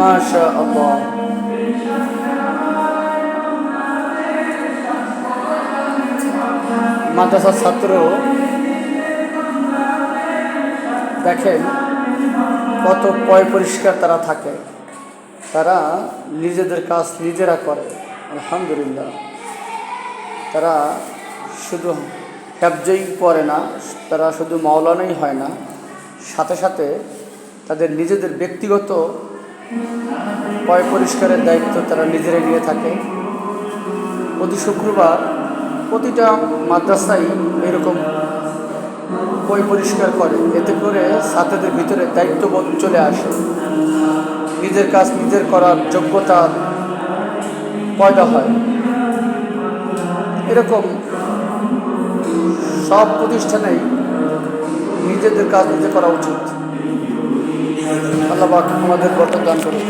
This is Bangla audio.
মাশা মাদ্রাসার ছাত্র, দেখেন কত পয় পরিষ্কার তারা থাকে। তারা নিজেদের কাজ নিজেরা করে, আলহামদুলিল্লাহ। তারা শুধু হ্যাবজই পড়ে না, তারা শুধু মাওলানাই হয় না, সাথে সাথে তাদের নিজেদের ব্যক্তিগত পয় পরিষ্কারের দায়িত্ব তারা নিজেরাই নিয়ে থাকে। প্রতি শুক্রবার প্রতিটা মাদ্রাসায় এরকম বই পরিষ্কার করে। এতে করে ছাত্রদের ভিতরে দায়িত্ববোধ চলে আসে। নিজের কাজ নিজের করার যোগ্যতা পয়দা হয়। এরকম সব প্রতিষ্ঠানেই নিজেদের কাজ নিজে করা উচিত। আল্লাহ আমাদের বরকত দান করুন।